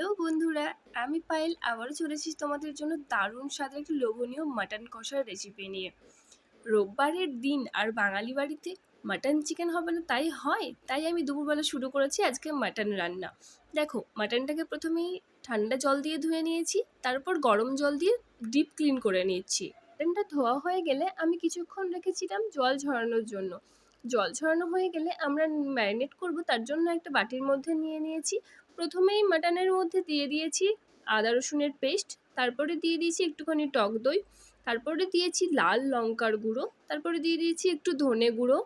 Hello বন্ধুরা, আমি পায়েল। আবারও চলেছি তোমাদের জন্য দারুণ স্বাদের একটি লোভনীয় মাটন কষার রেসিপি নিয়ে। রোববারের দিন আর বাঙালি বাড়িতে মাটন চিকেন হবে না, তাই হয়? তাই আমি দুপুরবেলা শুরু করেছি আজকে মাটন রান্না। দেখো, মাটনটাকে প্রথমেই ঠান্ডা জল দিয়ে ধুয়ে নিয়েছি, তারপর গরম জল দিয়ে ডিপ ক্লিন করে নিচ্ছি। মাটনটা ধোয়া হয়ে গেলে আমি কিছুক্ষণ রেখেছিলাম জল ঝরানোর জন্য। জল ছড়ানো হয়ে গেলে আমরা ম্যারিনেট করব, তার জন্য একটা বাটির মধ্যে নিয়ে নিয়েছি। প্রথমেই মাটনের মধ্যে দিয়ে দিয়েছি আদা রসুনের পেস্ট, তারপরে দিয়ে দিয়েছি একটুখানি টক দই, তারপরে দিয়েছি লাল লঙ্কার গুঁড়ো, তারপরে দিয়ে দিয়েছি একটু ধনে গুঁড়ো।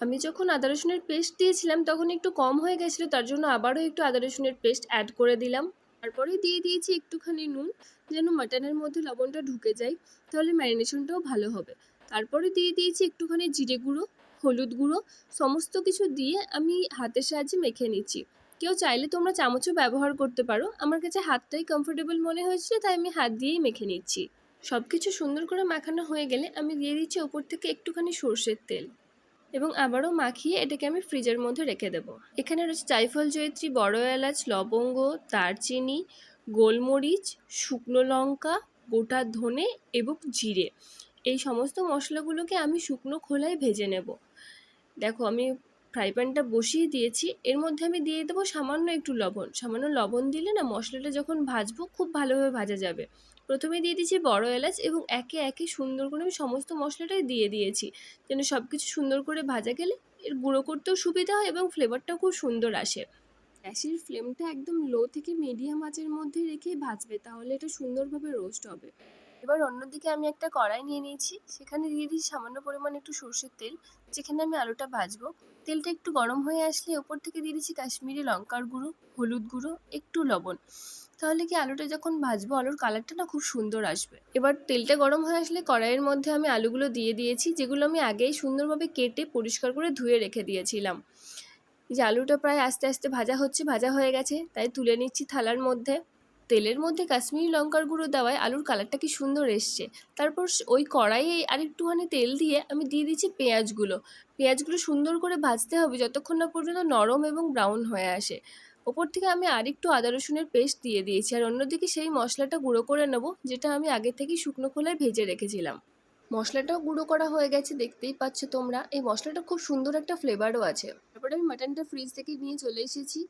আমি যখন আদা রসুনের পেস্ট দিয়েছিলাম তখন একটু কম হয়ে গেছিল, তার জন্য আবারও একটু আদা রসুনের পেস্ট অ্যাড করে দিলাম। তারপরে দিয়ে দিয়েছি একটুখানি নুন, যেন মাটনের মধ্যে লবণটা ঢুকে যায়, তাহলে ম্যারিনেশনটাও ভালো হবে। তারপরে দিয়ে দিয়েছি একটুখানি জিরে গুঁড়ো হলুদ গুঁড়ো, সমস্ত কিছু দিয়ে আমি হাতের সাহায্যে মেখে নিচ্ছি। কেউ চাইলে তোমরা চামচও ব্যবহার করতে পারো। আমার কাছে হাতটাই কমফোর্টেবল মনে হয়েছিল তাই আমি হাত দিয়েই মেখে নিচ্ছি। সব কিছু সুন্দর করে মাখানো হয়ে গেলে আমি দিয়ে দিচ্ছি ওপর থেকে একটুখানি সর্ষের তেল। এবং আবারও মাখিয়ে এটাকে আমি ফ্রিজের মধ্যে রেখে দেবো। এখানে রয়েছে জাইফল জয়িত্রী, বড় এলাচ, লবঙ্গ, দারচিনি, গোলমরিচ, শুকনো লঙ্কা, গোটা ধনে এবং জিরে। এই সমস্ত মশলাগুলোকে আমি শুকনো খোলায় ভেজে নেব। দেখো, আমি ফ্রাই প্যানটা বসিয়ে দিয়েছি। এর মধ্যে আমি দিয়ে দেবো সামান্য একটু লবণ। সামান্য লবণ দিলে না মশলাটা যখন ভাজবো খুব ভালোভাবে ভাজা যাবে। প্রথমে দিয়ে দিয়েছি বড় এলাচ এবং একে একে সুন্দর করে আমি সমস্ত মশলাটাই দিয়ে দিয়েছি। যেন সব কিছু সুন্দর করে ভাজা গেলে এর গুঁড়ো করতেও সুবিধা হয় এবং ফ্লেভারটাও খুব সুন্দর আসে। গ্যাসের ফ্লেমটা একদম লো থেকে মিডিয়াম আঁচের মধ্যে রেখেই ভাজবে, তাহলে এটা সুন্দরভাবে রোস্ট হবে। এবার অন্যদিকে আমি একটা কড়াই নিয়ে নিয়েছি। সেখানে দিয়ে দিয়েছি সামান্য পরিমাণ একটু সর্ষের তেল। যেখানে আমি আলুটা ভাজবো। তেলটা একটু গরম হয়ে আসলে ওপর থেকে দিয়ে দিচ্ছি কাশ্মীরি লঙ্কার গুঁড়ো, হলুদ গুঁড়ো, একটু লবণ। তাহলে কি আলুটা যখন ভাজবো, আলুর কালারটা না খুব সুন্দর আসবে। এবার তেলটা গরম হয়ে আসলে কড়াইয়ের মধ্যে আমি আলুগুলো দিয়ে দিয়েছি, যেগুলো আমি আগেই সুন্দরভাবে কেটে পরিষ্কার করে ধুয়ে রেখে দিয়েছিলাম। যে আলুটা প্রায় আস্তে আস্তে ভাজা হচ্ছে, ভাজা হয়ে গেছে। তাই তুলে নিচ্ছি থালার মধ্যে। তেলের মধ্যে কাশ্মীরি লঙ্কার গুঁড়ো দেওয়ায় আলুর কালারটা কি সুন্দর এসছে। তারপর ওই কড়াইয়ে আরেকটুখানি তেল দিয়ে আমি দিয়ে দিচ্ছি পেঁয়াজগুলো। পেঁয়াজগুলো সুন্দর করে ভাজতে হবে যতক্ষণ না পর্যন্ত নরম এবং ব্রাউন হয়ে আসে। ওপর থেকে আমি আরেকটু আদা রসুনের পেস্ট দিয়ে দিয়েছি আর অন্যদিকে সেই মশলাটা গুঁড়ো করে নেব, যেটা আমি আগে থেকেই শুকনো খোলায় ভেজে রেখেছিলাম। মশলাটাও গুঁড়ো করা হয়ে গেছে, দেখতেই পাচ্ছ তোমরা। এই মশলাটা খুব সুন্দর একটা ফ্লেভারও আছে। তারপরে আমি মাটনটা ফ্রিজ থেকে নিয়ে চলে এসেছি।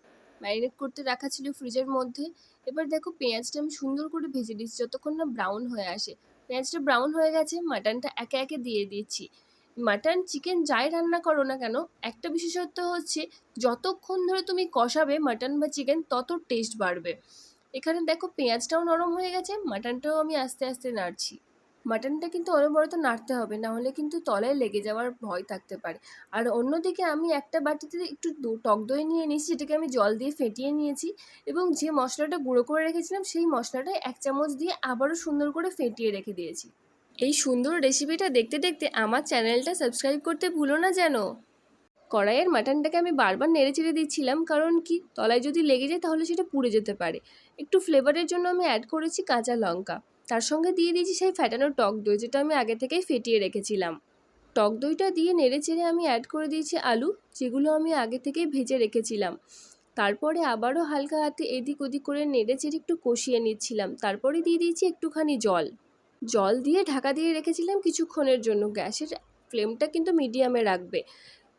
ম্যারিনেট করতে রাখা ছিল ফ্রিজের মধ্যে। এবার দেখো পেঁয়াজটা আমি সুন্দর করে ভেজে দিচ্ছি যতক্ষণ না ব্রাউন হয়ে আসে। পেঁয়াজটা ব্রাউন হয়ে গেছে মাটনটা একে একে দিয়ে দিচ্ছি। মাটন চিকেন যাই রান্না করো না কেন, একটা বিশেষত্ব হচ্ছে যতক্ষণ ধরে তুমি কষাবে মাটন বা চিকেন তত টেস্ট বাড়বে। এখানে দেখো পেঁয়াজটাও নরম হয়ে গেছে মাটনটাও আমি আস্তে আস্তে নাড়ছি। মাটনটা কিন্তু অনবরত নাড়তে হবে, না হলে কিন্তু তলায় লেগে যাওয়ার ভয় থাকতে পারে। আর অন্যদিকে আমি একটা বাটিতে একটু টক দই নিয়ে নিয়েছি, যেটাকে আমি জল দিয়ে ফেটিয়ে নিয়েছি এবং যে মশলাটা গুঁড়ো করে রেখেছিলাম, সেই মশলাটা এক চামচ দিয়ে আবারও সুন্দর করে ফেটিয়ে রেখে দিয়েছি। এই সুন্দর রেসিপিটা দেখতে দেখতে আমার চ্যানেলটা সাবস্ক্রাইব করতে ভুলো না যেন। কড়াইয়ের মাটনটাকে আমি বারবার নেড়ে চেড়ে দিচ্ছিলাম, কারণ কি? তলায় যদি লেগে যায়, তাহলে সেটা পুড়ে যেতে পারে। একটু ফ্লেভারের জন্য আমি অ্যাড করেছি কাঁচা লঙ্কা। তার সঙ্গে দিয়ে দিয়েছি সেই ফ্যাটানো টক দই, যেটা আমি আগে থেকেই ফেটিয়ে রেখেছিলাম। টক দইটা দিয়ে নেড়ে চেড়ে আমি অ্যাড করে দিয়েছি আলু, যেগুলো আমি আগে থেকেই ভেজে রেখেছিলাম। তারপরে আবারও হালকা হাতে এদিক ওদিক করে নেড়ে চেড়ে একটু কষিয়ে নিচ্ছিলাম। তারপরে দিয়ে দিয়েছি একটুখানি জল। জল দিয়ে ঢাকা দিয়ে রেখেছিলাম কিছুক্ষণের জন্য। গ্যাসের ফ্লেমটা কিন্তু মিডিয়ামে রাখবে।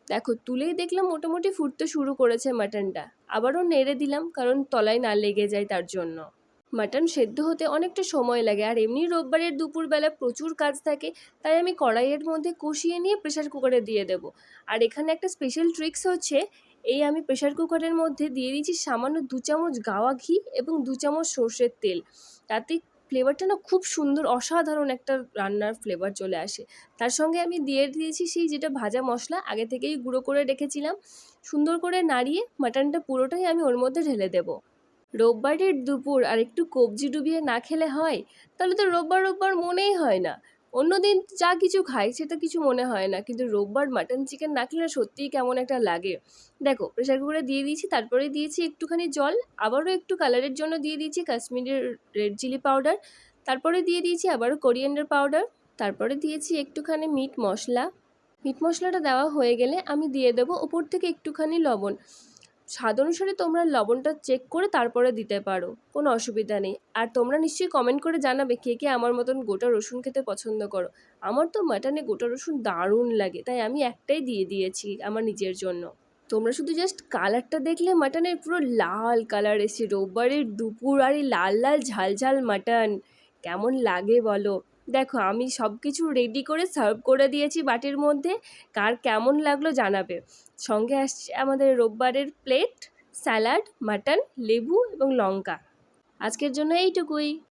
দেখো তুলেই দেখলাম মোটামুটি ফুটতে শুরু করেছে মাটনটা। আবারও নেড়ে দিলাম, কারণ তলায় না লেগে যায় তার জন্য। মাটন সেদ্ধ হতে অনেকটা সময় লাগে। আর এমনি রোববারের দুপুরবেলা প্রচুর কাজ থাকে, তাই আমি কড়াইয়ের মধ্যে কষিয়ে নিয়ে প্রেশার কুকারে দিয়ে দেব। আর এখানে একটা স্পেশাল ট্রিক্স হচ্ছে, এই আমি প্রেশার কুকারের মধ্যে দিয়ে দিয়েছি সামান্য দু চামচ গাওয়া ঘি এবং দু চামচ সর্ষের তেল। তাতে ফ্লেভারটা না খুব সুন্দর, অসাধারণ একটা রান্নার ফ্লেভার চলে আসে। তার সঙ্গে আমি দিয়ে দিয়েছি সেই যেটা ভাজা মশলা, আগে থেকেই গুঁড়ো করে রেখেছিলাম। সুন্দর করে নাড়িয়ে মাটনটা পুরোটাই আমি ওর মধ্যে ঢেলে দেবো। রোববারের দুপুর আর একটু কবজি ডুবিয়ে না খেলে হয়? তাহলে তো রোববার রোববার মনেই হয় না। অন্য দিন যা কিছু খাই সেটা কিছু মনে হয় না। কিন্তু রোববার মাটন চিকেন না খেলে সত্যিই কেমন একটা লাগে। দেখো প্রেশার কুকারে দিয়ে দিয়েছি, তারপরে দিয়েছি একটুখানি জল, আবারও একটু কালারের জন্য দিয়ে দিয়েছি কাশ্মীরের রেড চিলি পাউডার তারপরে দিয়ে দিয়েছি আবারও কোরিয়েন্ডার পাউডার তারপরে দিয়েছি একটুখানি মিট মশলা। মিট মশলাটা দেওয়া হয়ে গেলে আমি দিয়ে দেবো ওপর থেকে একটুখানি লবণ। স্বাদ অনুসারে তোমরা লবণটা চেক করে তারপরে দিতে পারো, কোনো অসুবিধা নেই। আর তোমরা নিশ্চয়ই কমেন্ট করে জানাবে কে কে আমার মতন গোটা রসুন খেতে পছন্দ করো। আমার তো মাটনে গোটা রসুন দারুণ লাগে, তাই আমি একটাই দিয়ে দিয়েছি আমার নিজের জন্য। তোমরা শুধু জাস্ট কালারটা দেখলে মাটনের পুরো লাল কালার এসে রোববারের দুপুর আর এই লাল লাল ঝাল ঝাল মাটন কেমন লাগে বলো। দেখো, আমি সব কিছু রেডি করে সার্ভ করে দিয়েছি বাটির মধ্যে। কার কেমন লাগল জানাবে। সঙ্গে আসছে আমাদের রোববারের প্লেট স্যালাড মাটন লেবু এবং লঙ্কা। আজকের জন্য এইটুকুই।